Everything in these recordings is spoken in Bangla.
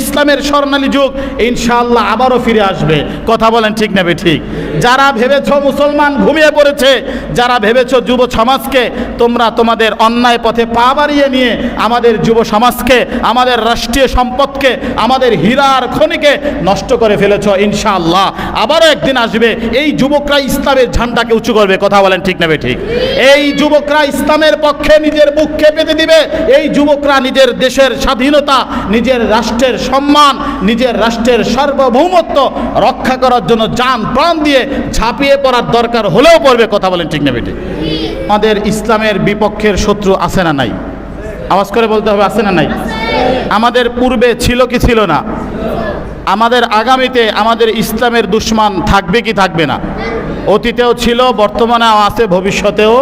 ইসলামের স্বর্ণালী যুগ, ইনশাআল্লাহ আবারও ফিরে আসবে। কথা বলেন ঠিক নেবে ঠিক যারা ভেবেছ মুসলমান ঘুমিয়ে পড়েছে, যারা ভেবেছ যুব সমাজকে তোমরা তোমাদের অন্যায় পথে পা বাড়িয়ে নিয়ে আমাদের যুব সমাজকে, আমাদের রাষ্ট্রীয় সম্পদকে, আমাদের হীরার খনিকে নষ্ট করে ফেলেছ, ইনশাআল্লাহ আবারও একদিন আসবে। এই যুবকরা ইসলামের ঝান্ডাকে উঁচু করবে। কথা বলেন ঠিক নেবে ঠিক এই যুবকরা ইসলামের পক্ষে নিজের বুককে পেতে দিবে। এই যুবকরা নিজের দেশের স্বাধীনতা, নিজের রাষ্ট্রের সম্মান, নিজের রাষ্ট্রের সার্বভৌমত্ব রক্ষা করার জন্য যান প্রাণ দিয়ে ঝাঁপিয়ে পড়ার দরকার হলেও পড়বে, কথা বলেন ঠিক নেবে ঠিক আমাদের ইসলামের বিপক্ষের শত্রু আছে না নাই? আওয়াজ করে বলতে হবে, আছে না নাই? আমাদের পূর্বে ছিল কি ছিল না? আমাদের আগামীতে আমাদের ইসলামের দুশ্মন থাকবে কি থাকবে না? অতীতেও ছিল, বর্তমানেও আছে, ভবিষ্যতেও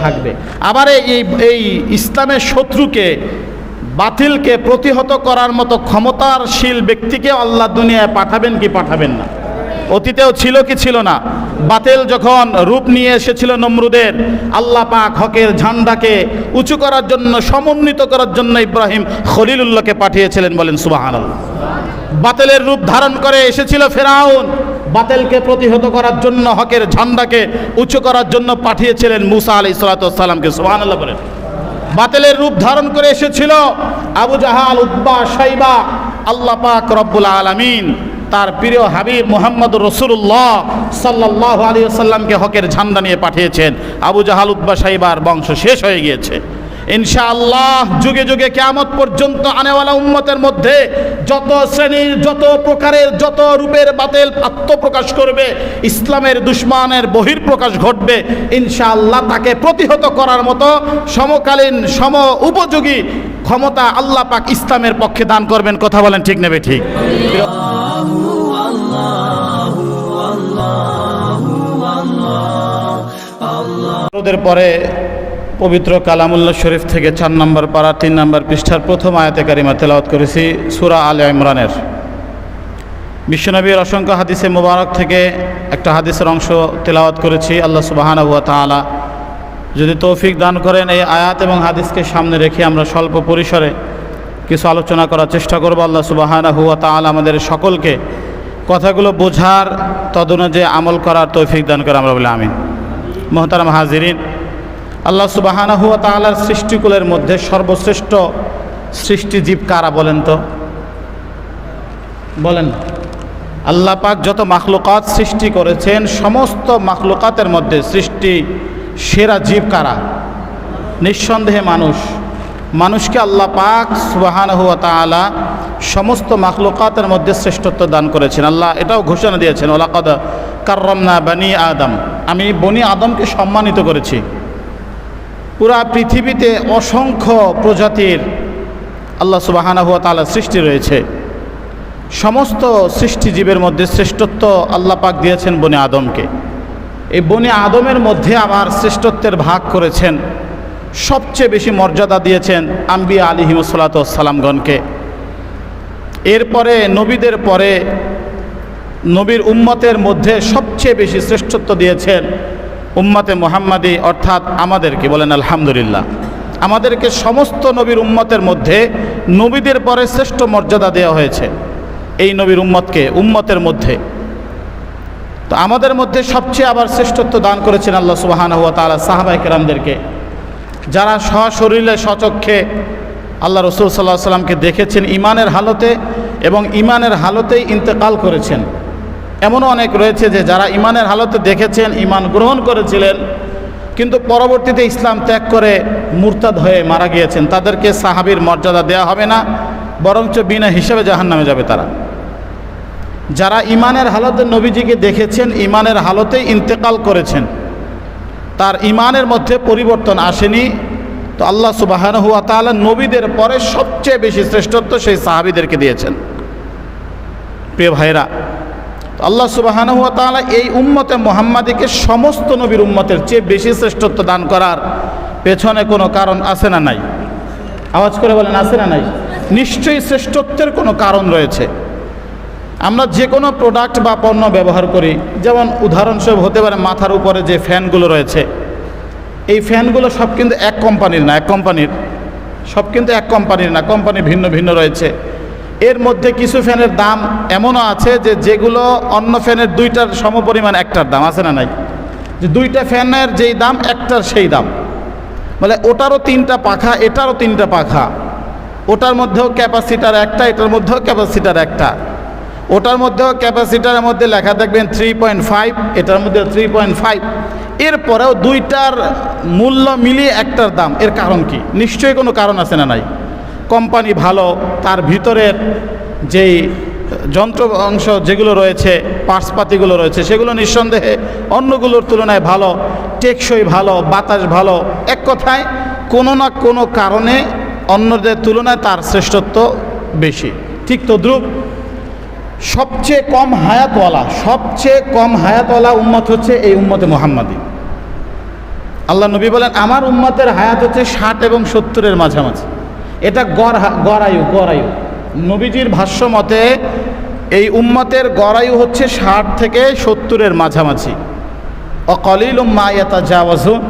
থাকবে। আবার এই এই ইসলামের শত্রুকে বাতিলকে প্রতিহত করার মতো ক্ষমতারশীল ব্যক্তিকে আল্লাহ দুনিয়ায় পাঠাবেন কি পাঠাবেন না? অতীতেও ছিল কি ছিল না? বাতিল যখন রূপ নিয়ে এসেছিল নমরুদের, আল্লাহ পাক হকের ঝান্ডাকে উঁচু করার জন্য, সমন্বিত করার জন্য ইব্রাহিম খলিলুল্লাহকে পাঠিয়েছিলেন বলেন সুবাহান বাতিলের রূপ ধারণ করে এসেছিল ফেরাউন। বাতিলকে প্রতিহত করার জন্য, হকের ঝান্ডাকে উঁচু করার জন্য পাঠিয়েছিলেন মুসা আলি সালাতামকে সুবাহান আল্লাহ বলেন। বাতিলের রূপ ধারণ করে এসেছিল আবু জাহাল উদ্বা সাইবা আল্লাহ পাক রব্বুল আলমিন। তার প্রিয় হাবিব মোহাম্মদ রসুল্লাহ সাল্লাহ আলী সাল্লামকে হকের ঝান্ডা নিয়ে পাঠিয়েছেন। আবু জাহাল উদ্বা সাইবার বংশ শেষ হয়ে গিয়েছে। ইনশাআল্লাহ যুগে যুগে কেয়ামত পর্যন্ত আনেওয়ালা উম্মতের মধ্যে যত শ্রেণির যত প্রকারের যত রূপের বাতিল আত্মপ্রকাশ করবে ইসলামের দুশ্মনের বহির্প্রকাশ ঘটবে ইনশাআল্লাহ তাকে প্রতিহত করার মতো সমকালীন সম উপযোগী ক্ষমতা আল্লাহ পাক ইসলামের পক্ষে দান করবেন। কথা বলেন ঠিক নেবে ঠিক পরে পবিত্র কালামুল্লাহ শরীফ থেকে চার নম্বর পাড়া তিন নম্বর পৃষ্ঠার প্রথম আয়াতে কারিমা তেলাওয়াত করেছি, সুরা আল ইমরানের। বিশ্বনবীর অসংখ্য হাদিসে মোবারক থেকে একটা হাদিসের অংশ তেলাওয়াত করেছি, আল্লাহ সুবাহানা হুয়া তালা যদি তৌফিক দান করেন, এই আয়াত এবং হাদিসকে সামনে রেখে আমরা স্বল্প পরিসরে কিছু আলোচনা করার চেষ্টা করব। আল্লাহ সুবাহানা হুয়া তালা আমাদের সকলকে কথাগুলো বোঝার তদনুযায়ী আমল করার তৌফিক দান করে আমরা বলে আমিন। মোহতারাম হাজিরিন আল্লাহ সুবাহানা হুয়া তালার সৃষ্টিকুলের মধ্যে সর্বশ্রেষ্ঠ সৃষ্টিজীব কারা বলেন তো? বলেন। আল্লাহ পাক যত মাখলুকাত সৃষ্টি করেছেন, সমস্ত মাখলুকাতের মধ্যে সৃষ্টি সেরা জীব কারা? নিঃসন্দেহে মানুষ। মানুষকে আল্লাহ পাক সুবাহান হুয়া তালা সমস্ত মাখলুকাতের মধ্যে শ্রেষ্ঠত্ব দান করেছেন। আল্লাহ এটাও ঘোষণা দিয়েছেন ওলাকদ কার্রমনা বানি আদম। আমি বনি আদমকে সম্মানিত করেছি। পুরা পৃথিবীতে অসংখ্য প্রজাতির আল্লাহ সুবাহানা হুয়া তালা সৃষ্টি রয়েছে। সমস্ত সৃষ্টিজীবের মধ্যে শ্রেষ্ঠত্ব আল্লাহ পাক দিয়েছেন বনে আদমকে। এই বনে আদমের মধ্যে আবার শ্রেষ্ঠত্বের ভাগ করেছেন। সবচেয়ে বেশি মর্যাদা দিয়েছেন আম্বিয়া আলী হিমসালাতামগণকে এরপরে নবীদের পরে নবীর উম্মতের মধ্যে সবচেয়ে বেশি শ্রেষ্ঠত্ব দিয়েছেন উম্মতে মোহাম্মদী, অর্থাৎ আমাদেরকে বলেন আলহামদুলিল্লাহ। আমাদেরকে সমস্ত নবীর উম্মতের মধ্যে নবীদের পরে শ্রেষ্ঠ মর্যাদা দেওয়া হয়েছে এই নবীর উম্মতকে, উম্মতের মধ্যে। তো আমাদের মধ্যে সবচেয়ে আবার শ্রেষ্ঠত্ব দান করেছেন আল্লাহ সুবাহান হুয়া তালা সাহাবাই কেরামদেরকে। যারা সশরীরে সচক্ষে আল্লাহ রসুল সাল্লাহ সাল্লামকে দেখেছেন ইমানের হালতে এবং ইমানের হালতেই ইন্তেকাল করেছেন। এমনও অনেক রয়েছে যে যারা ইমানের হালতে দেখেছেন, ইমান গ্রহণ করেছিলেন, কিন্তু পরবর্তীতে ইসলাম ত্যাগ করে মুরতাদ হয়ে মারা গিয়েছেন। তাদেরকে সাহাবির মর্যাদা দেওয়া হবে না, বরঞ্চ বিনা হিসেবে জাহান নামে যাবে তারা। যারা ইমানের হালতে নবীজিকে দেখেছেন, ইমানের হালতেই ইন্তেকাল করেছেন, তার ইমানের মধ্যে পরিবর্তন আসেনি। তো আল্লাহ সুবাহান হুয়া তাহলে নবীদের পরে সবচেয়ে বেশি শ্রেষ্ঠত্ব সেই সাহাবিদেরকে দিয়েছেন। প্রিয় ভাইরা আল্লাহ সুবাহান হুয়া তাহলে এই উম্মতে মোহাম্মদীকে সমস্ত নবীর উম্মতের চেয়ে বেশি শ্রেষ্ঠত্ব দান করার পেছনে কোনো কারণ আছে না নাই? আওয়াজ করে বলেন, আছে না নাই? নিশ্চয়ই শ্রেষ্ঠত্বের কোনো কারণ রয়েছে। আমরা যে কোনো প্রোডাক্ট বা পণ্য ব্যবহার করি, যেমন উদাহরণস্বরূপ হতে পারে মাথার উপরে যে ফ্যানগুলো রয়েছে, এই ফ্যানগুলো সব কিন্তু এক কোম্পানির না, এক কোম্পানির সব কিন্তু এক কোম্পানির না কোম্পানি ভিন্ন ভিন্ন রয়েছে। এর মধ্যে কিছু ফ্যানের দাম এমনও আছে যে যেগুলো অন্য ফ্যানের দুইটার সমপরিমাণ একটার দাম, আছে না নাই? যে দুইটা ফ্যানের যেই দাম, একটার সেই দাম। বলে ওটারও তিনটা পাখা, এটারও তিনটা পাখা। ওটার মধ্যেও ক্যাপাসিটার একটা, এটার মধ্যেও ক্যাপাসিটার একটা। ওটার মধ্যেও ক্যাপাসিটারের মধ্যে লেখা দেখবেন থ্রি পয়েন্ট ফাইভ এটার মধ্যে থ্রি পয়েন্ট ফাইভ এরপরেও দুইটার মূল্য মিলিয়ে একটার দাম। এর কারণ কি? নিশ্চয়ই কোনো কারণ আছে না নাই? কোম্পানি ভালো, তার ভিতরের যেই যন্ত্র অংশ যেগুলো রয়েছে, পার্সপাতিগুলো রয়েছে, সেগুলো নিঃসন্দেহে অন্যগুলোর তুলনায় ভালো, টেকসই ভালো, বাতাস ভালো। এক কথায়, কোনো না কোনো কারণে অন্যদের তুলনায় তার শ্রেষ্ঠত্ব বেশি। ঠিক তদ্রুপ, সবচেয়ে কম হায়াতওয়ালা, সবচেয়ে কম হায়াতওয়ালা উম্মত হচ্ছে এই উম্মতে মোহাম্মদী। আল্লাহ নবী বলেন, আমার উম্মতের হায়াত হচ্ছে ষাট এবং সত্তরের মাঝামাঝি। এটা গড় গড়ায়ু গড়ায়ু। নবীজির ভাষ্য মতে, এই উম্মতের গড়ায়ু হচ্ছে ষাট থেকে সত্তরের মাঝামাঝি। অকলিল মায়াতা যাওয়াজু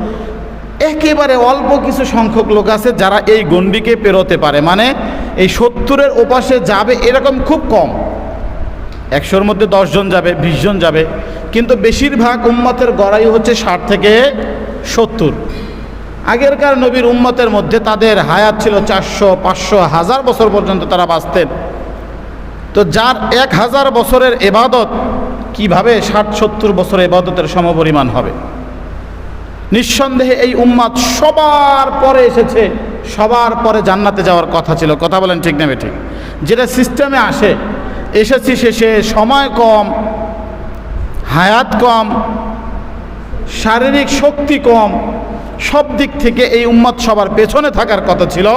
একেবারে অল্প কিছু সংখ্যক লোক আছে যারা এই গণ্ডিকে পেরোতে পারে। মানে এই সত্তরের ওপাশে যাবে এরকম খুব কম। একশোর মধ্যে দশজন যাবে বিশ জন যাবে। কিন্তু বেশিরভাগ উম্মতের গড়াই হচ্ছে ষাট থেকে সত্তর। আগেরকার নবীর উম্মতের মধ্যে তাদের হায়াত ছিল চারশো, পাঁচশো, হাজার বছর পর্যন্ত তারা বাঁচতেন। তো যার এক হাজার বছরের এবাদত কীভাবে ষাট, সত্তর বছর এবাদতের সমপরিমাণ হবে? নিঃসন্দেহে এই উম্মাদ সবার পরে এসেছে, সবার পরে জান্নাতে যাওয়ার কথা ছিল। কথা বলেন ঠিক নেবে ঠিক যেটা সিস্টেমে আসে, এসেছি শেষে, সময় কম, হায়াত কম, শারীরিক শক্তি কম সব দিক থেকে এই উম্মত সবার পেছনে থাকার কথা ছিল।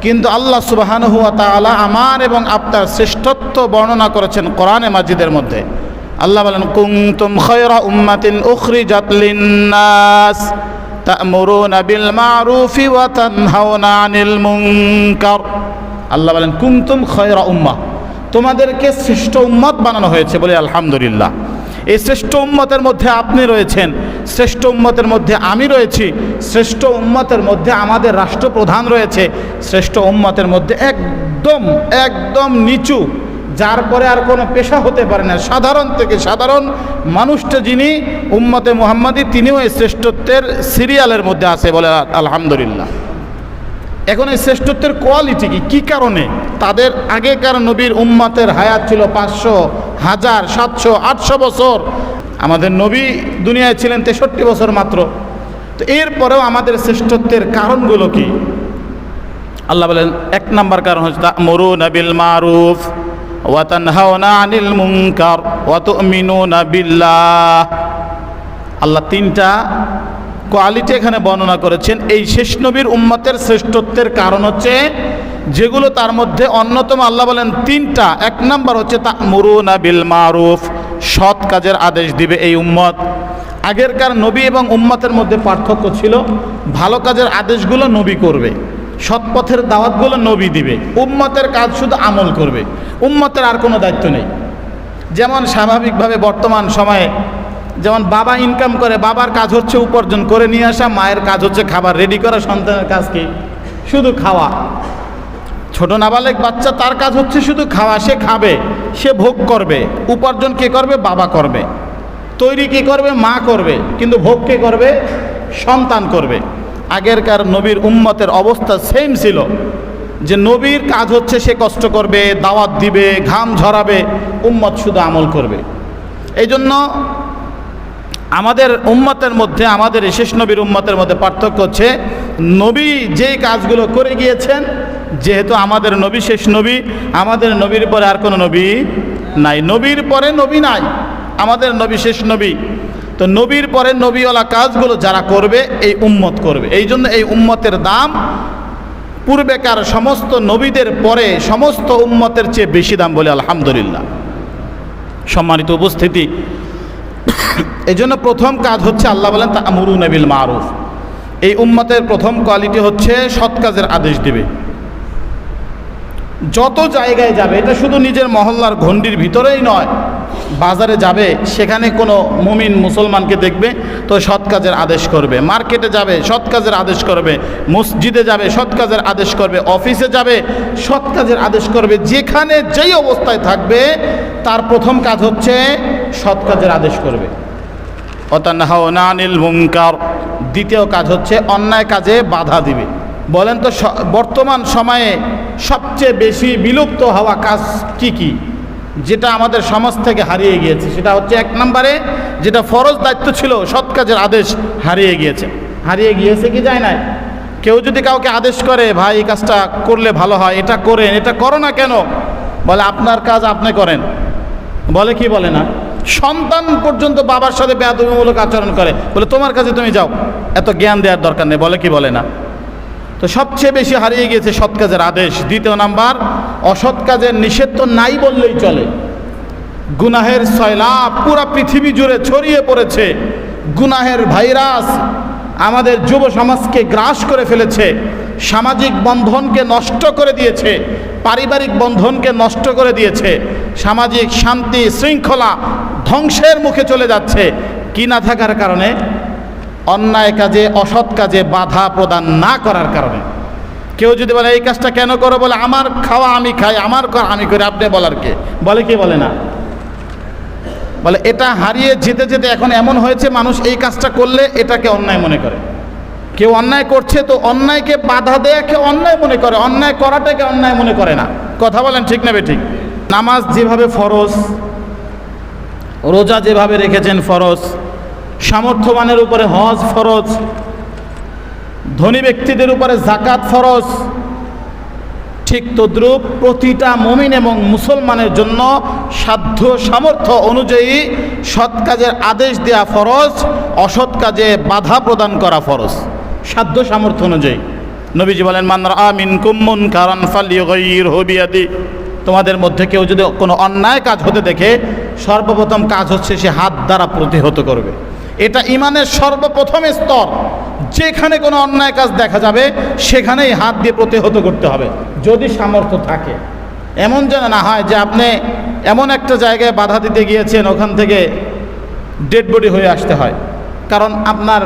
কিন্তু আল্লাহ সুবাহান হুয়া তাআলা আমার এবং আপনার শ্রেষ্ঠত্ব বর্ণনা করেছেন কোরআনে মাজিদের মধ্যে। আল্লাহ বলেন, কুনতুম খায়রা উম্মাতিন উখরিজাত লিন্নাস, তা'মুরুনা বিল মা'রুফি ওয়া তানহাউনা আনিল মুনকার। আল্লাহ বলেন, কুনতুম খয়রা উম্মাহ, তোমাদেরকে শ্রেষ্ঠ উম্মত বানানো হয়েছে বলে আলহামদুলিল্লাহ। এই শ্রেষ্ঠ উম্মতের মধ্যে আপনি রয়েছেন। শ্রেষ্ঠ উম্মতের মধ্যে আমি রয়েছি। শ্রেষ্ঠ উম্মতের মধ্যে আমাদের রাষ্ট্রপ্রধান রয়েছে। শ্রেষ্ঠ উম্মতের মধ্যে একদম একদম নিচু, যার পরে আর কোনো পেশা হতে পারে না। সাধারণ থেকে সাধারণ মানুষটা যিনি উম্মতে মোহাম্মদী, তিনিও এই শ্রেষ্ঠত্বের সিরিয়ালের মধ্যে আছে বলে আলহামদুলিল্লাহ। এখন এই শ্রেষ্ঠত্বের কোয়ালিটি কি? কী কারণে? তাদের আগেকার নবীর উম্মাতের হায়াত ছিল পাঁচশো হাজার, সাতশো, আটশো বছর। আমাদের নবী দুনিয়ায় ছিলেন তেষট্টি বছর মাত্র। তো এরপরেও আমাদের শ্রেষ্ঠত্বের কারণগুলো কি? আল্লাহ বলেন, এক নাম্বার কারণ হচ্ছে মরু নাবিল মারুফ আনিল মুনকার আল্লাহ তিনটা কোয়ালিটি এখানে বর্ণনা করেছেন, এই শেষ নবীর উম্মতের শ্রেষ্ঠত্বের কারণ হচ্ছে যেগুলো তার মধ্যে অন্যতম আল্লাহ বলেন তিনটা। এক নাম্বার হচ্ছে তা মুরুনা বিল মারুফ, সৎ কাজের আদেশ দিবে এই উম্মত। আগেরকার নবী এবং উম্মতের মধ্যে পার্থক্য ছিল, ভালো কাজের আদেশগুলো নবী করবে সৎপথের দাওয়াতগুলো নবী দিবে, উম্মতের কাজ শুধু আমল করবে, উম্মতের আর কোনো দায়িত্ব নেই। যেমন স্বাভাবিকভাবে বর্তমান সময়ে যেমন বাবা ইনকাম করে, বাবার কাজ হচ্ছে উপার্জন করে নিয়ে আসা, মায়ের কাজ হচ্ছে খাবার রেডি করা, সন্তানের কাজ কি? শুধু খাওয়া। ছোট নাবালেক বাচ্চা তার কাজ হচ্ছে শুধু খাওয়া, সে খাবে, সে ভোগ করবে। উপার্জন কে করবে? বাবা করবে। তৈরি কে করবে? মা করবে। কিন্তু ভোগ কে করবে? সন্তান করবে। আগেরকার নবীর উম্মতের অবস্থা সেম ছিল। যে নবীর কাজ হচ্ছে সে কষ্ট করবে, দাওয়াত দিবে, ঘাম ঝরাবে, উম্মত শুধু আমল করবে। এই জন্য আমাদের উম্মতের মধ্যে, আমাদের শেষ নবীর উম্মতের মধ্যে পার্থক্য হচ্ছে, নবী যেই কাজগুলো করে গিয়েছেন, যেহেতু আমাদের নবী শেষ নবী, আমাদের নবীর পরে আর কোনো নবী নাই। নবীর পরে নবী নাই, আমাদের নবী শেষ নবী। তো নবীর পরে নবীওয়ালা কাজগুলো যারা করবে, এই উম্মত করবে। এই জন্য এই উম্মতের দাম পূর্বেকার সমস্ত নবীদের পরে সমস্ত উম্মতের চেয়ে বেশি দাম বলে আলহামদুলিল্লাহ। সম্মানিত উপস্থিতি এই জন্য প্রথম কাজ হচ্ছে আল্লাহ বলেন তা আমরু নবিল মারুফ। এই উম্মতের প্রথম কোয়ালিটি হচ্ছে সৎ কাজের আদেশ দেবে। যত জায়গায় যাবে, এটা শুধু নিজের মহল্লার ঘণ্ডির ভিতরেই নয়, বাজারে যাবে, সেখানে কোনো মুমিন মুসলমানকে দেখবে, তো সৎ কাজের আদেশ করবে। মার্কেটে যাবে, সৎ কাজের আদেশ করবে। মসজিদে যাবে, সৎ কাজের আদেশ করবে। অফিসে যাবে, সৎ কাজের আদেশ করবে। যেখানে যেই অবস্থায় থাকবে, তার প্রথম কাজ হচ্ছে সৎ কাজের আদেশ করবে। দ্বিতীয় কাজ হচ্ছে অন্যায় কাজে বাধা দিবে। বলেন তো বর্তমান সময়ে সবচেয়ে বেশি বিলুপ্ত হওয়া কাজ কি কি? যেটা আমাদের সমাজ থেকে হারিয়ে গিয়েছে, সেটা হচ্ছে এক নম্বরে যেটা ফরজ দায়িত্ব ছিল, সৎ কাজের আদেশ হারিয়ে গিয়েছে। হারিয়ে গিয়েছে কি যায় নাই? কেউ যদি কাউকে আদেশ করে, ভাই, এই কাজটা করলে ভালো হয়, এটা করেন, এটা করো না কেন? বলে, আপনার কাজ আপনি করেন। বলে কি বলে না? সন্তান পর্যন্ত বাবার সাথে বেয়াদবিমূলক আচরণ করে। বলে, তোমার কাছে তুমি যাও। এত জ্ঞান দেওয়ার দরকার নেই, বলে কি বলে না? তো সবচেয়ে বেশি হারিয়ে গিয়েছে সৎ কাজের আদেশ। দ্বিতীয় নাম্বার, অসৎ কাজের নিষেধ তো নাই বললেই চলে। গুনাহের সয়লাভ পুরা পৃথিবী জুড়ে ছড়িয়ে পড়েছে। গুনাহের ভাইরাস আমাদের যুব সমাজকে গ্রাস করে ফেলেছে। সামাজিক বন্ধনকে নষ্ট করে দিয়েছে, পারিবারিক বন্ধনকে নষ্ট করে দিয়েছে, সামাজিক শান্তি শৃঙ্খলা ধ্বংসের মুখে চলে যাচ্ছে। কি না থাকার কারণে? অন্যায় কাজে, অসৎ কাজে বাধা প্রদান না করার কারণে। কেউ যদি বলে, এই কাজটা কেন করো? বলে, আমার খাওয়া আমি খাই, আমার করা আমি করি। আপনি বলার কে? বলে কি বলে না? বলে, এটা হারিয়ে যেতে যেতে এখন এমন হয়েছে, মানুষ এই কাজটা করলে এটাকে অন্যায় মনে করে। কেউ অন্যায় করছে তো অন্যায়কে বাধা দেয়া কেউ অন্যায় মনে করে, অন্যায় করাটাকে অন্যায় মনে করে না। কথা বলেন ঠিক নেবে ঠিক নামাজ যেভাবে ফরজ, রোজা যেভাবে রেখেছেন ফরজ, সামর্থ্যবানের উপরে হজ ফরজ, ধনী ব্যক্তিদের উপরে জাকাত ফরজ, ঠিক তদ্রূপ প্রতিটা মমিন এবং মুসলমানের জন্য সাধ্য সামর্থ্য অনুযায়ী সৎ কাজের আদেশ দেওয়া ফরজ, অসৎ কাজে বাধা প্রদান করা ফরজ। সাধ্য সামর্থ্য অনুযায়ী। নবীজি বলেন মান্নার আমিন কুম্মুন কারণ ফালিয়গৈর হবিয়াদি তোমাদের মধ্যে কেউ যদি কোনো অন্যায় কাজ হতে দেখে, সর্বপ্রথম কাজ হচ্ছে সে হাত দ্বারা প্রতিহত করবে। এটা ইমানের সর্বপ্রথম স্তর। যেখানে কোনো অন্যায় কাজ দেখা যাবে, সেখানেই হাত দিয়ে প্রতিহত করতে হবে, যদি সামর্থ্য থাকে। এমন যেন না হয় যে আপনি এমন একটা জায়গায় বাধা দিতে গিয়েছেন, ওখান থেকে ডেড বডি হয়ে আসতে হয়। কারণ আপনার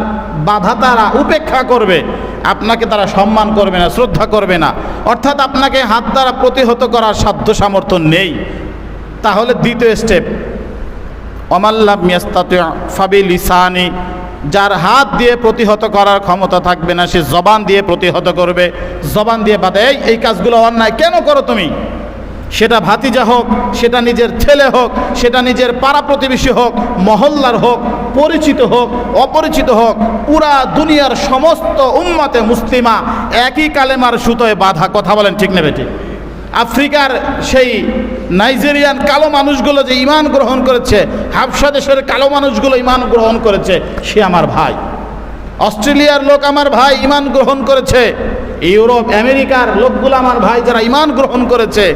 বাধা তারা উপেক্ষা করবে, আপনাকে তারা সম্মান করবে না, শ্রদ্ধা করবে না। অর্থাৎ আপনাকে হাত দ্বারা প্রতিহত করার সাধ্য সামর্থ্য নেই। তাহলে দ্বিতীয় স্টেপ অমাল্লাহ মিয়াস্তাত ফাবি লিসানি, যার হাত দিয়ে প্রতিহত করার ক্ষমতা থাকবে না, সে জবান দিয়ে প্রতিহত করবে। জবান দিয়ে বাদে এই এই কাজগুলো অন্যায় কেন করো তুমি? সেটা ভাতিজা হোক, সেটা নিজের ছেলে হোক, সেটা নিজের পাড়া প্রতিবেশী হোক, মহল্লার হোক, পরিচিত হোক, অপরিচিত হোক, পুরা দুনিয়ার সমস্ত উম্মাতে মুসলিমা একই কালেমার সুতোয় বাধা কথা বলেন ঠিক নেবে ঠিক আফ্রিকার সেই নাইজেরিয়ান কালো মানুষগুলো যে ইমান গ্রহণ করেছে হাবসা দেশের কালো মানুষগুলো ইমান গ্রহণ করেছে, সে আমার ভাই। অস্ট্রেলিয়ার লোক আমার ভাই ইমান গ্রহণ করেছে, ইউরোপ, আমেরিকার লোকগুলো আমার ভাই যারা ইমান গ্রহণ করেছে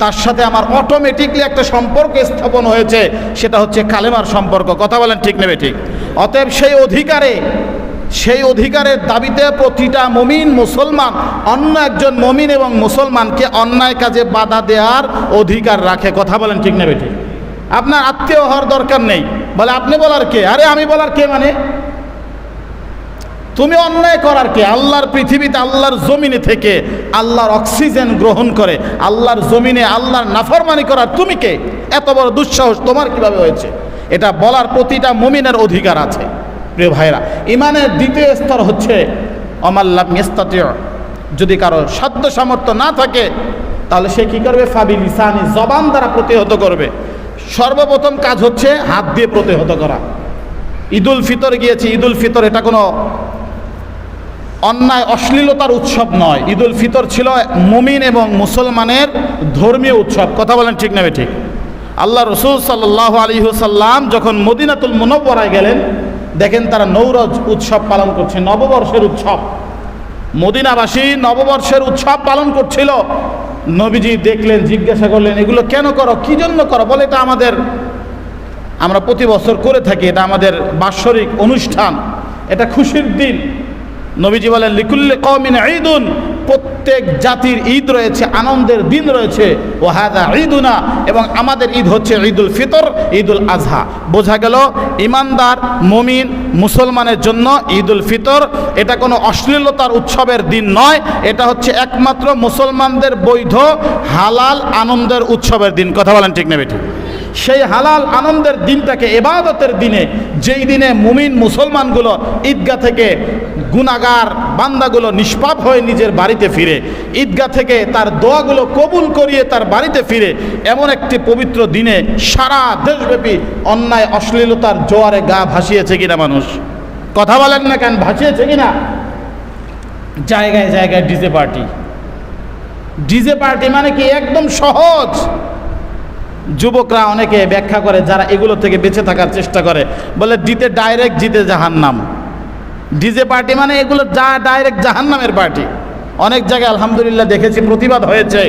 তার সাথে আমার অটোমেটিকলি একটা সম্পর্ক স্থাপন হয়েছে, সেটা হচ্ছে কালেমার সম্পর্ক। কথা বলেন ঠিক নেবে ঠিক অতএব সেই অধিকারে, সেই অধিকারের দাবিতে প্রতিটা মমিন মুসলমান, অন্য একজন মমিন এবং মুসলমানকে অন্যায় কাজে বাধা দেওয়ার অধিকার রাখে। কথা বলেন ঠিক নেবে ঠিক আপনার আত্মীয় হওয়ার দরকার নেই। বলে, আপনি বলার কে? আরে, আমি বলার কে মানে? তুমি অন্যায় করার কে? আল্লাহর পৃথিবীতে আল্লাহর জমিনে থেকে আল্লাহর অক্সিজেন গ্রহণ করে, আল্লাহর জমিনে আল্লাহর নাফরমানি করার তুমি কে? এত বড় দুঃসাহস, তোমার কীভাবে হয়েছে? এটা বলার প্রতিটা মুমিনের অধিকার আছে। প্রিয় ভাইরা, ইমানের দ্বিতীয় স্তর হচ্ছে অমাল্লাহ মেস্তাতীয় যদি কারও সাধ্য সামর্থ্য না থাকে, তাহলে সে কি করবে? ফাবি লিসানি জবান দ্বারা প্রতিহত করবে। সর্বপ্রথম কাজ হচ্ছে হাত দিয়ে প্রতিহত করা। ঈদুল ফিতর গিয়েছি, ঈদুল ফিতর, এটা কোনো অন্যায় অশ্লীলতার উৎসব নয়। ঈদুল ফিতর ছিল মুমিন এবং মুসলমানের ধর্মীয় উৎসব। কথা বলেন ঠিক নেবে ঠিক আল্লাহ রসুল সাল্লাহ আলী সাল্লাম যখন মদিনাতুল মুনব্বরায় গেলেন, দেখেন তারা নৌরজ উৎসব পালন করছে, নববর্ষের উৎসব। মদিনাবাসী নববর্ষের উৎসব পালন করছিল। নবীজি দেখলেন, জিজ্ঞাসা করলেন, এগুলো কেন করো? কি জন্য করো? বলে, এটা আমাদের, আমরা প্রতি বছর করে থাকি, এটা আমাদের বাৎসরিক অনুষ্ঠান। এটা খুশির দিন। নবীজি বলেন, লিকুল্লে কমিন ঈদুন। প্রত্যেক জাতির ঈদ রয়েছে, আনন্দের দিন রয়েছে। ও হাদা ঈদুনা, এবং আমাদের ঈদ হচ্ছে ঈদুল ফিতর, ঈদুল আজহা। বোঝা গেল, ইমানদার, মমিন, মুসলমানের জন্য ঈদুল ফিতর, এটা কোনো অশ্লীলতার উৎসবের দিন নয়, এটা হচ্ছে একমাত্র মুসলমানদের বৈধ, হালাল, আনন্দের উৎসবের দিন। কথা বলেন ঠিক নেবে ঠিক সেই হালাল, আনন্দের দিনটাকে এবাদতের দিনে, যেই দিনে মুমিন, মুসলমানগুলো ঈদগাহ থেকে গুনাগার বান্দাগুলো নিষ্পাপ হয়ে নিজের বাড়িতে ফিরে। ঈদগাহ থেকে তার দোয়াগুলো কবুল করিয়ে তার বাড়িতে ফিরে। এমন একটি পবিত্র দিনে সারা দেশব্যাপী অন্যায়, অশ্লীলতার জোয়ারে গা ভাসিয়েছে কিনা মানুষ? কথা বলেন না কেন, ভাসিয়েছে কিনা? জায়গায় জায়গায় ডিজে পার্টি। ডিজে পার্টি মানে কি? একদম সহজ। যুবকরা অনেকে ব্যাখ্যা করে, যারা এগুলো থেকে বেঁচে থাকার চেষ্টা করে, বলে দিতে ডাইরেক্ট জিতে জাহান্নাম। ডিজে পার্টি মানে এগুলো যা ডাইরেক্ট জাহান্নামের পার্টি অনেক জায়গায় আলহামদুলিল্লাহ দেখেছি, প্রতিবাদ হয়েছে,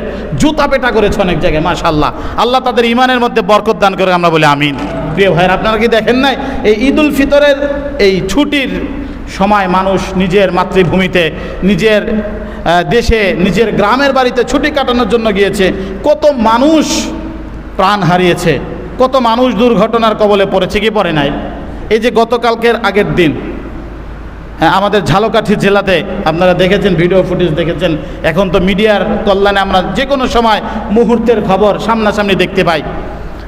জুতা পেটা করেছে অনেক জায়গায় মাশাল্লাহ আল্লাহ তাদের ইমানের মধ্যে বরকত দান করে আমরা বলি আমিন। প্রিয় ভাইয়ের, আপনারা কি দেখেন নাই? এই ঈদ উল ফিতরের এই ছুটির সময় মানুষ নিজের মাতৃভূমিতে, নিজের দেশে, নিজের গ্রামের বাড়িতে ছুটি কাটানোর জন্য গিয়েছে। কত মানুষ প্রাণ হারিয়েছে, কত মানুষ দুর্ঘটনার কবলে পড়েছে, কি পড়ে নাই? এই যে গতকালকের আগের দিন আমাদের ঝালকাঠি জেলাতে আপনারা দেখেছেন ভিডিও ফুটেজ দেখেছেন। এখন তো মিডিয়ার কল্যাণে আমরা যে কোনো সময় মুহূর্তের খবর সামনাসামনি দেখতে পাই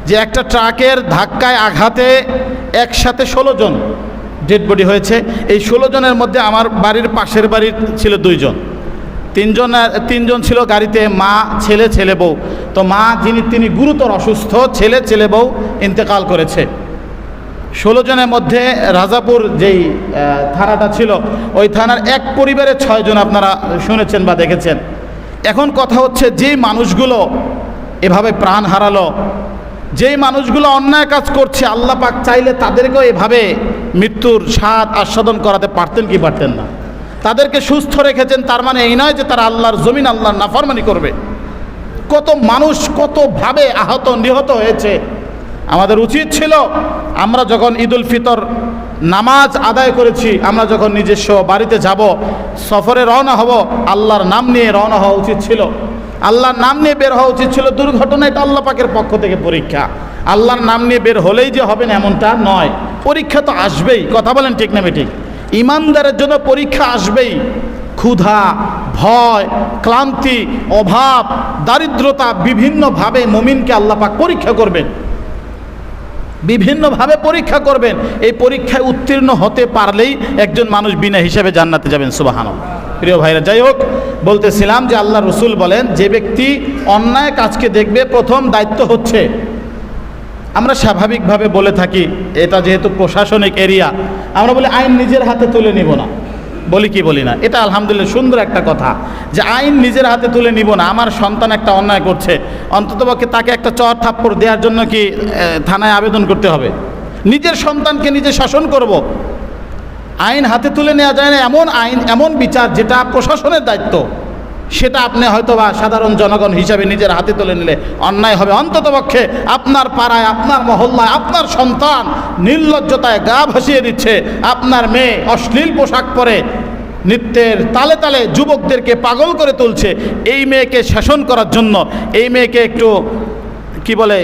যে একটা ট্রাকের ধাক্কায় আঘাতে একসাথে ষোলো জন ডেড বডি হয়েছে। এই ষোলো জনের মধ্যে আমার বাড়ির পাশের বাড়ির ছিল দুইজন। তিনজন তিনজন ছিল গাড়িতে, মা, ছেলে ছেলে বউ। তো মা, যিনি, তিনি গুরুতর অসুস্থ, ছেলে ছেলে বউ ইন্তেকাল করেছে। ষোলো জনের মধ্যে রাজাপুর যেই থানাটা ছিল, ওই থানার এক পরিবারের ছয়জন আপনারা শুনেছেন বা দেখেছেন। এখন কথা হচ্ছে যেই মানুষগুলো এভাবে প্রাণ হারালো যেই মানুষগুলো অন্যায় কাজ করছে, আল্লাহ পাক চাইলে তাদেরকেও এভাবে মৃত্যুর স্বাদ আস্বাদন করাতে পারতেন কি পারতেন না। তাদেরকে সুস্থ রেখেছেন, তার মানে এই নয় যে তারা আল্লাহর জমিন, আল্লাহর নাফরমানি করবে। কত মানুষ কতভাবে আহত, নিহত হয়েছে আমাদের উচিত ছিল আমরা যখন ঈদুল ফিতর নামাজ আদায় করেছি, আমরা যখন নিজস্ব বাড়িতে যাব, সফরে রওনা হব, আল্লাহর নাম নিয়ে রওনা হওয়া উচিত ছিল। আল্লাহর নাম নিয়ে বের হওয়া উচিত ছিল, দুর্ঘটনা এটা আল্লাহ পাকের পক্ষ থেকে পরীক্ষা। আল্লাহর নাম নিয়ে বের হলেই যে হবেন এমনটা নয়। পরীক্ষা তো আসবেই, কথা বলেন ঠিক না ঠিক ইমানদারের জন্য পরীক্ষা আসবেই। ক্ষুধা, ভয়, ক্লান্তি, অভাব, দারিদ্রতা বিভিন্নভাবে মমিনকে আল্লাপাক পরীক্ষা করবেন। বিভিন্নভাবে পরীক্ষা করবেন। এই পরীক্ষায় উত্তীর্ণ হতে পারলেই একজন মানুষ বিনা হিসেবে জান্নাতে যাবেন সুবাহান প্রিয় ভাইরা, যাই হোক, বলতেছিলাম যে আল্লাহ রসুল বলেন, যে ব্যক্তি অন্যায় কাজকে দেখবে, প্রথম দায়িত্ব হচ্ছে। আমরা স্বাভাবিকভাবে বলে থাকি, এটা যেহেতু প্রশাসনিক এরিয়া, আমরা বলি আইন নিজের হাতে তুলে নিব না। বলি কি বলি না? এটা আলহামদুলিল্লাহ সুন্দর একটা কথা যে আইন নিজের হাতে তুলে নিব না। আমার সন্তান একটা অন্যায় করছে। অন্ততপক্ষে তাকে একটা চর থাপ্পড় দেওয়ার জন্য কি থানায় আবেদন করতে হবে? নিজের সন্তানকে নিজে শাসন করব। আইন হাতে তুলে নেওয়া যায় না। এমন আইন, এমন বিচার যেটা প্রশাসনের দায়িত্ব। সেটা আপনি হয়তো বা সাধারণ জনগণ হিসাবে নিজের হাতে তুলে নিলে অন্যায় হবে। অন্ততপক্ষে আপনার পাড়ায়, আপনার মহল্লায়, আপনার সন্তান নির্লজ্জতায় গা ভাসিয়ে দিচ্ছে। আপনার মেয়ে অশ্লীল পোশাক পরে নৃত্যের তালে তালে যুবকদেরকে পাগল করে তুলছে। এই মেয়েকে শাসন করার জন্য, এই মেয়েকে একটু, কি বলে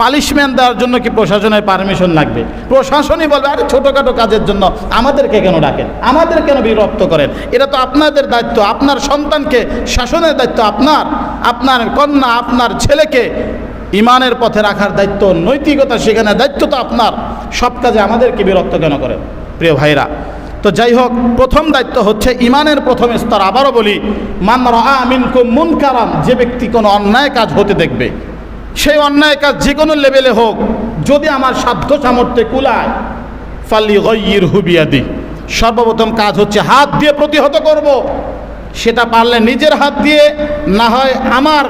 পালিশমেন্ট দেওয়ার জন্য কি প্রশাসনের পারমিশন লাগবে? প্রশাসনই বলবে, আরে ছোটোখাটো কাজের জন্য আমাদেরকে কেন ডাকেন? আমাদের কেন বিরক্ত করেন? এটা তো আপনাদের দায়িত্ব, আপনার সন্তানকে শাসনের দায়িত্ব, আপনার আপনার কন্যা, আপনার ছেলেকে ইমানের পথে রাখার দায়িত্ব, নৈতিকতা সেখানে দায়িত্ব তো আপনার। সব কাজে আমাদেরকে বিরক্ত কেন করেন? প্রিয় ভাইরা, তো যাই হোক, প্রথম দায়িত্ব হচ্ছে ইমানের প্রথম স্তর। আবারও বলি, মান রা মিনকুম মুনকারান যে ব্যক্তি কোনো অন্যায় কাজ হতে দেখবে সেই অন্যায় কাজ যে কোনো লেভেলে হোক, যদি আমার সাধ্য সামর্থ্যে কুলায়, ফালি গইর হুবিয়াদি সর্বপ্রথম কাজ হচ্ছে হাত দিয়ে প্রতিহত করব। সেটা পারলে নিজের হাত দিয়ে, না হয় আমার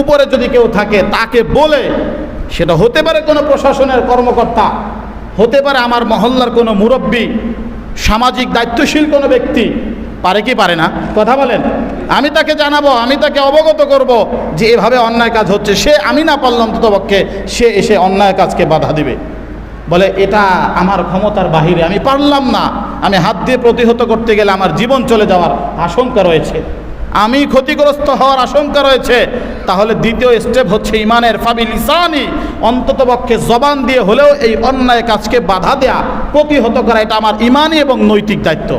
উপরে যদি কেউ থাকে, তাকে বলে, সেটা হতে পারে কোনো প্রশাসনের কর্মকর্তা, হতে পারে আমার মহল্লার কোনো মুরব্বী, সামাজিক দায়িত্বশীল কোনো ব্যক্তি পারে কি পারে না? কথা বলেন। আমি তাকে জানাব, আমি তাকে অবগত করব যে এভাবে অন্যায় কাজ হচ্ছে। সে আমি না পারলাম ততপক্ষে সে এসে অন্যায় কাজকে বাধা দিবে। বলে, এটা আমার ক্ষমতার বাহিরে, আমি পারলাম না। আমি হাত দিয়ে প্রতিহত করতে গেলে আমার জীবন চলে যাওয়ার আশঙ্কা রয়েছে। আমি ক্ষতিগ্রস্ত হওয়ার আশঙ্কা রয়েছে। তাহলে দ্বিতীয় স্টেপ হচ্ছে ইমানের ফাবিল ইসানি অন্ততপক্ষে জবান দিয়ে হলেও এই অন্যায় কাজকে বাধা দেয়া, প্রতিহত করা, এটা আমার ইমানি এবং নৈতিক দায়িত্ব।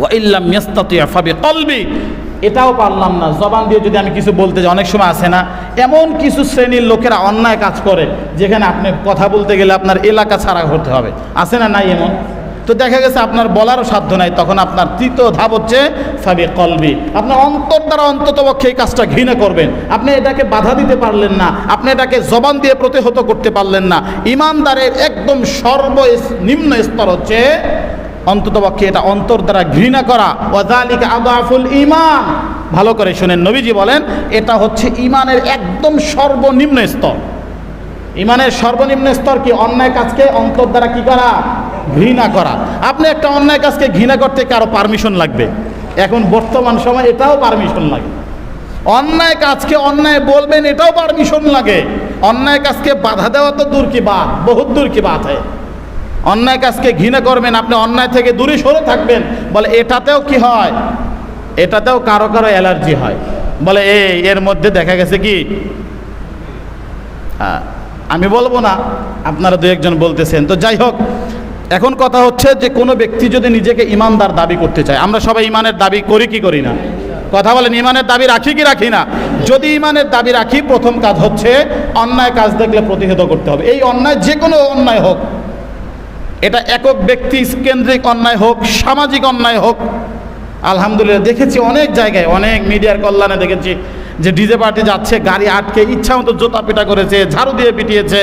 ওয়াইল্লাম ইয়াস্তাতিয়া ফাবি কলবি এটাও পারলাম না। জবান দিয়ে যদি আমি কিছু বলতে যাই, অনেক সময় আসে না। এমন কিছু শ্রেণির লোকেরা অন্যায় কাজ করে, যেখানে আপনি কথা বলতে গেলে আপনার এলাকা ছাড়া হতে হবে। আসে না নাই এমন? তো দেখা গেছে আপনার বলারও সাধ্য নাই। তখন আপনার তৃতীয় ধাপ হচ্ছে ফাবি কলবি আপনার অন্তর দ্বারা অন্তত পক্ষে এই কাজটা ঘৃণা করবেন। আপনি এটাকে বাধা দিতে পারলেন না। আপনি এটাকে জবান দিয়ে প্রতিহত করতে পারলেন না। ইমানদারের একদম সর্ব নিম্ন স্তর হচ্ছে অন্ততপক্ষে এটা অন্তর দ্বারা ঘৃণা করা। ওয়াজালিকা আদাফুল ইমান ভালো করে শুনেন, নবীজি বলেন, এটা হচ্ছে ইমানের একদম সর্বনিম্ন স্তর। ইমানের সর্বনিম্ন স্তর কি? অন্যায় কাজকে অন্তর দ্বারা কি করা? ঘৃণা করা। আপনি একটা অন্যায় কাজকে ঘৃণা করতে কারও পারমিশন লাগবে? এখন বর্তমান সময় এটাও পারমিশন লাগে। অন্যায় কাজকে অন্যায় বলবেন, এটাও পারমিশন লাগে। অন্যায় কাজকে বাধা দেওয়া তো দূর কি বাত? বহুত দূর কি বাত হয়? অন্যায় কাজকে ঘৃণা করবেন, আপনি অন্যায় থেকে দূরে সরে থাকবেন। বলে, এটাতেও কি হয়? এটাতেও কারও কারও অ্যালার্জি হয়। বলে, এই, এর মধ্যে দেখা গেছে কি? হ্যাঁ আমি বলব না, আপনারা দু একজন বলতেছেন। তো যাই হোক, এখন কথা হচ্ছে যে, কোনো ব্যক্তি যদি নিজেকে ইমানদার দাবি করতে চায়, আমরা সবাই ইমানের দাবি করি কি করি না? কথা বলেন, ইমানের দাবি রাখি কি রাখি না? যদি ইমানের দাবি রাখি, প্রথম কাজ হচ্ছে অন্যায় কাজ দেখলে প্রতিহত করতে হবে। এই অন্যায় যে কোনো অন্যায় হোক এটা একক ব্যক্তি কেন্দ্রিক অন্যায় হোক, সামাজিক অন্যায় হোক, আলহামদুলিল্লাহ দেখেছি অনেক জায়গায়, অনেক মিডিয়ার কল্যাণে দেখেছি যে ডিজে পার্টি যাচ্ছে, গাড়ি আটকে ইচ্ছা মতো জোতা পিটা করেছে, ঝাড়ু দিয়ে পিটিয়েছে।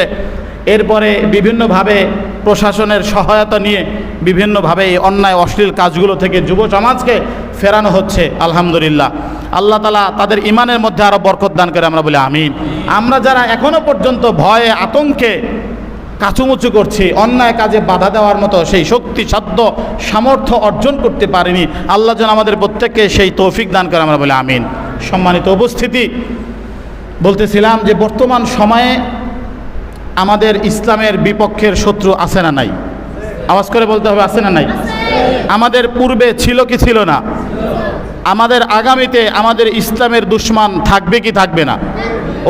এরপরে বিভিন্নভাবে প্রশাসনের সহায়তা নিয়ে বিভিন্নভাবে এই অন্যায়, অশ্লীল কাজগুলো থেকে যুব সমাজকে ফেরানো হচ্ছে, আলহামদুলিল্লাহ। আল্লাহ তালা তাদের ইমানের মধ্যে আরও বরকত দান করে আমরা বলি আমিন। আমরা যারা এখনও পর্যন্ত ভয়ে, আতঙ্কে কাচুমুচু করছি, অন্যায় কাজে বাধা দেওয়ার মতো সেই শক্তি, সাধ্য, সামর্থ্য অর্জন করতে পারিনি। আল্লাহ যেন আমাদের প্রত্যেককে সেই তৌফিক দান করে আমরা বলে আমিন। সম্মানিত উপস্থিতি, বলতেছিলাম যে বর্তমান সময়ে আমাদের ইসলামের বিপক্ষের শত্রু আছে না নাই? আওয়াজ করে বলতে হবে, আছে না নাই? আমাদের পূর্বে ছিল কি ছিল না? আমাদের আগামীতে আমাদের ইসলামের দুশ্মান থাকবে কি থাকবে না?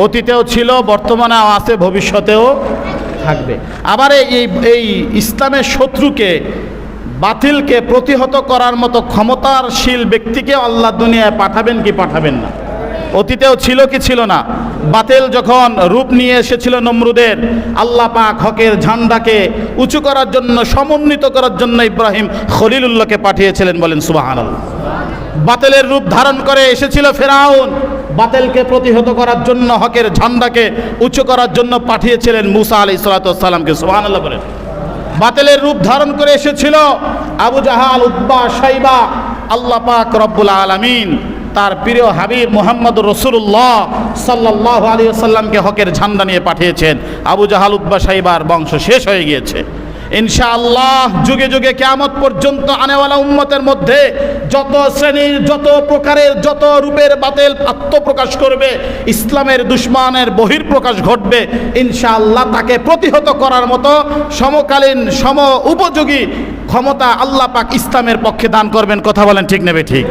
অতীতেও ছিল, বর্তমানেও আছে, ভবিষ্যতেও থাকবে। আবার এই এই ইসলামের শত্রুকে, বাতিলকে প্রতিহত করার মতো ক্ষমতারশীল ব্যক্তিকে আল্লাহ দুনিয়ায় পাঠাবেন কি পাঠাবেন না। অতীতেও ছিল কি ছিল না? বাতেল যখন রূপ নিয়ে এসেছিল নমরুদের, আল্লাহ পাক হকের ঝান্ডাকে উঁচু করার জন্য, সমন্বিত করার জন্য ইব্রাহিম খলিলুল্লাহকে পাঠিয়েছিলেন বলেন সুবাহান বাতেলের রূপ ধারণ করে এসেছিল ফেরাউন। বাতেলকে প্রতিহত করার জন্য, হকের ঝান্ডাকে উঁচু করার জন্য পাঠিয়েছিলেন মুসা আলি সালাতামকে সুবাহান আল্লাহ বলেন। বাতেলের রূপ ধারণ করে এসেছিল আবু জাহাল উদ্বা সাইবা আল্লাহ পাক রব্বুল আলমিন তার প্রিয় হাবিব মোহাম্মদ রসুল্লাহ সাল্লাহ আলী সাল্লামকে হকের ঝান্ডা নিয়ে পাঠিয়েছেন। আবু জাহাল উদ্বা সাইবার বংশ শেষ হয়ে গিয়েছে। ইনশাআল্লাহ যুগে যুগে কেয়ামত পর্যন্ত আনেওয়ালা উম্মতের মধ্যে যত শ্রেণির, যত প্রকারের, যত রূপের বাতিল আত্মপ্রকাশ করবে, ইসলামের দুশ্মনের বহির্প্রকাশ ঘটবে, ইনশাআল্লাহ তাকে প্রতিহত করার মতো সমকালীন, সম উপযোগী ক্ষমতা আল্লাহ পাক ইসলামের পক্ষে দান করবেন। কথা বলেন ঠিক নেবে ঠিক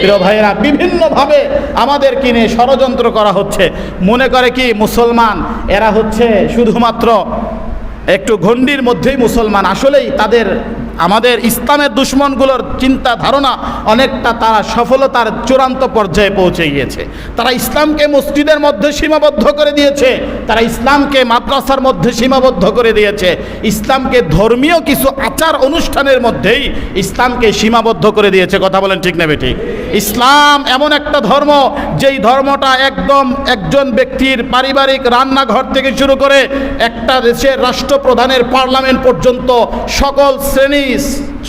প্রিয় ভাইয়েরা, বিভিন্নভাবে আমাদের কিনে ষড়যন্ত্র করা হচ্ছে। মনে করে কি মুসলমান, এরা হচ্ছে শুধুমাত্র একটু ঘণ্ডির মধ্যেই মুসলমান। আসলেই তাদের, আমাদের ইসলামের দুশ্মনগুলোর চিন্তা ধারণা অনেকটা তারা সফলতার চূড়ান্ত পর্যায়ে পৌঁছে গিয়েছে। তারা ইসলামকে মসজিদের মধ্যে সীমাবদ্ধ করে দিয়েছে। তারা ইসলামকে মাদ্রাসার মধ্যে সীমাবদ্ধ করে দিয়েছে। ইসলামকে ধর্মীয় কিছু আচার অনুষ্ঠানের মধ্যেই ইসলামকে সীমাবদ্ধ করে দিয়েছে। কথা বলেন ঠিক নেবে ঠিক ইসলাম এমন একটা ধর্ম, যেই ধর্মটা একদম একজন ব্যক্তির পারিবারিক রান্নাঘর থেকে শুরু করে একটা দেশের রাষ্ট্রপ্রধানের পার্লামেন্ট পর্যন্ত সকল শ্রেণি,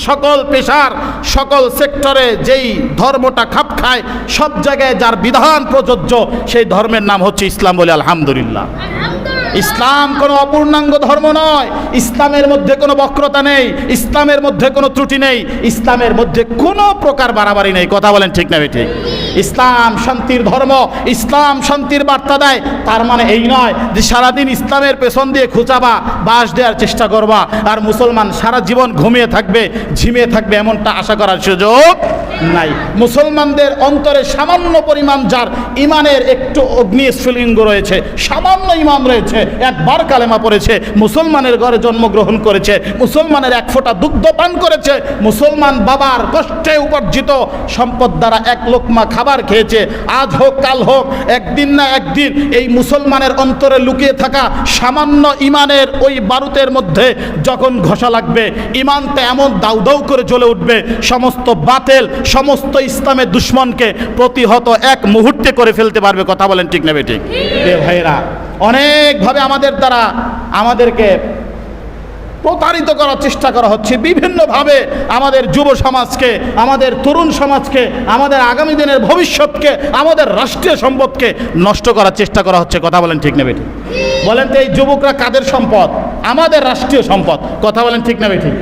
সকল পেশার, সকল সেক্টরে যেই ধর্মটা খাপ খায়, সব জায়গায় যার বিধান প্রযোজ্য, সেই ধর্মের নাম হচ্ছে ইসলাম বলে আলহামদুলিল্লাহ। ইসলাম কোনো অপূর্ণাঙ্গ ধর্ম নয়। ইসলামের মধ্যে কোনো বক্রতা নেই। ইসলামের মধ্যে কোনো ত্রুটি নেই। ইসলামের মধ্যে কোনো প্রকার বাড়াবাড়ি নেই। কথা বলেন ঠিক না ঠিক ইসলাম শান্তির ধর্ম, ইসলাম শান্তির বার্তা দেয়। তার মানে এই নয় যে সারাদিন ইসলামের পেছন দিয়ে খুঁচাবা, বাস দেওয়ার চেষ্টা করবা, আর মুসলমান সারা জীবন ঘুমিয়ে থাকবে, ঝিমিয়ে থাকবে এমনটা আশা করার সুযোগ নাই। মুসলমানদের অন্তরে সামান্য পরিমাণ যার ইমানের একটু অগ্নি স্ফুলিঙ্গ রয়েছে, সামান্য ইমান রয়েছে একবার কালেমা পড়েছে, মুসলমানের ঘরে জন্মগ্রহণ করেছে, মুসলমানের এক ফোঁটা দুগ্ধ পান করেছে, মুসলমান বাবার কষ্টে উপার্জিত সম্পদ দ্বারা এক লোকমা খাবার খেয়েছে আজ হোক কাল হোক একদিন না একদিন এই মুসলমানের অন্তরে লুকিয়ে থাকা সামান্য ইমানের ওই বারুতের মধ্যে যখন ঘষা লাগবে ইমানটা এমন দাউ দাউ করে জ্বলে উঠবে সমস্ত বাতেল সমস্ত ইসলামের দুশ্মনকে প্রতিহত এক মুহূর্তে করে ফেলতে পারবে কথা বলেন ঠিক নেবে ঠিক? ভাইরা। অনেকভাবে আমাদের দ্বারা আমাদেরকে প্রতারিত করার চেষ্টা করা হচ্ছে। বিভিন্নভাবে আমাদের যুব সমাজকে, আমাদের তরুণ সমাজকে, আমাদের আগামী দিনের ভবিষ্যৎকে, আমাদের রাষ্ট্রীয় সম্পদকে নষ্ট করার চেষ্টা করা হচ্ছে। কথা বলেন ঠিক নেবে ঠিক বলেন তো, এই যুবকরা কাদের সম্পদ? আমাদের রাষ্ট্রীয় সম্পদ। কথা বলেন ঠিক নেবে ঠিক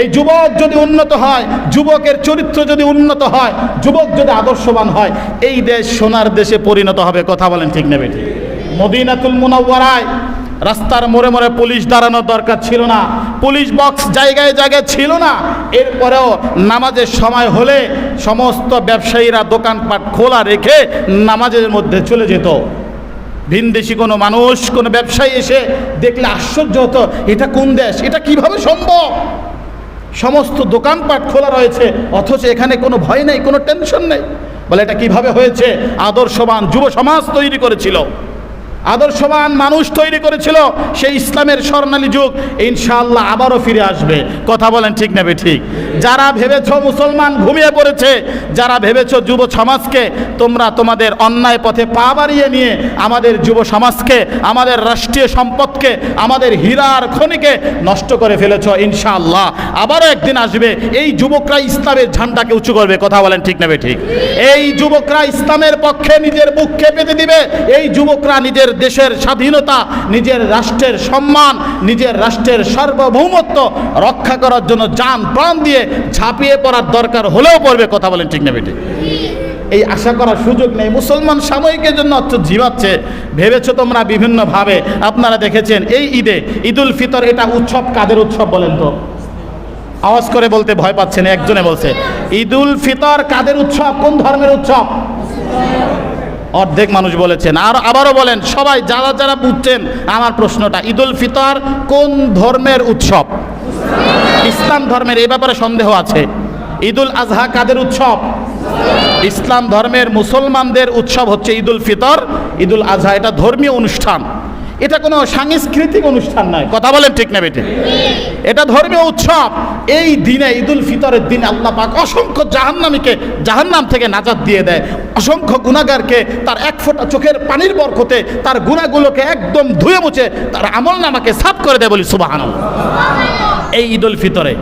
এই যুবক যদি উন্নত হয়, যুবকের চরিত্র যদি উন্নত হয়, যুবক যদি আদর্শবান হয়, এই দেশ সোনার দেশে পরিণত হবে। কথা বলেন ঠিক নেবে ঠিক মদিনাতুল মুনাওয়ারায় রাস্তার মোড়ে মোড়ে পুলিশ দাঁড়ানোর দরকার ছিল না। পুলিশ বক্স জায়গায় জায়গায় ছিল না। এরপরেও নামাজের সময় হলে সমস্ত ব্যবসায়ীরা দোকানপাট খোলা রেখে নামাজের মধ্যে চলে যেত। ভিনদেশি কোনো মানুষ, কোনো ব্যবসায়ী এসে দেখলে আশ্চর্য হতো, এটা কোন দেশ? এটা কীভাবে সম্ভব? সমস্ত দোকানপাট খোলা রয়েছে, অথচ এখানে কোনো ভয় নেই, কোনো টেনশন নেই। বলে, এটা কীভাবে হয়েছে? আদর্শবান যুব সমাজ তৈরি করেছিল। আদর্শবান মানুষ তৈরি করেছিল সেই ইসলামের স্বর্ণালী যুগ। ইনশাআল্লাহ আবারও ফিরে আসবে। কথা বলেন ঠিক নেবে ঠিক যারা ভেবেছ মুসলমান ঘুমিয়ে পড়েছে, যারা ভেবেছ যুব সমাজকে তোমরা তোমাদের অন্যায় পথে পা বাড়িয়ে নিয়ে আমাদের যুব সমাজকে, আমাদের রাষ্ট্রীয় সম্পদকে, আমাদের হীরার খনিকে নষ্ট করে ফেলেছ, ইনশাআল্লাহ আবারও একদিন আসবে। এই যুবকরা ইসলামের ঝান্ডাকে উঁচু করবে। কথা বলেন ঠিক নেবে ঠিক এই যুবকরা ইসলামের পক্ষে নিজের বুককে পেতে দিবে, এই যুবকরা নিজের দেশের স্বাধীনতা, নিজের রাষ্ট্রের সম্মান, নিজের রাষ্ট্রের সার্বভৌমত্ব রক্ষা করার জন্য যান প্রাণ দিয়ে ঝাঁপিয়ে পড়ার দরকার হলেও পড়বে, কথা বলেন ঠিক নেবে ঠিক এই আশা করার সুযোগ নেই। মুসলমান সাময়িকের জন্য অর্থ ঝিমাচ্ছে। ভেবেছো তোমরা বিভিন্নভাবে, আপনারা দেখেছেন এই ঈদে ঈদুল ফিতর, এটা উৎসব কাদের উৎসব বলেন তো? আওয়াজ করে বলতে ভয় পাচ্ছেন একজনে বলছে, ঈদুল ফিতর কাদের উৎসব? কোন ধর্মের উৎসব? অর্ধেক মানুষ বলেছেন। আর আবারও বলেন, সবাই যারা যারা বুঝছেন, আমার প্রশ্নটা, ঈদুল ফিতর কোন ধর্মের উৎসব? ইসলাম ধর্মের এই ব্যাপারে সন্দেহ আছে। ঈদুল আজহা কাদের উৎসব? ইসলাম ধর্মের মুসলমানদের উৎসব হচ্ছে ঈদুল ফিতর। ঈদুল আজহা, এটা ধর্মীয় অনুষ্ঠান। এটা কোনো সাংস্কৃতিক অনুষ্ঠান নয়। কথা বলেন ঠিক না বেটে? এটা ধর্মীয় উৎসব। এই দিনে ঈদুল ফিতরের দিন আল্লাহ পাক অসংখ্য জাহান্নামীকে জাহান্নাম থেকে নাজাদ দিয়ে দেয়। অসংখ্য গুণাগারকে তার এক ফোঁটা চোখের পানির বরকতে তার গুণাগুলোকে একদম ধুয়ে মুছে তার আমল নামাকে সাফ করে দেয় বলি সুবাহান এই ঈদুল ফিতরে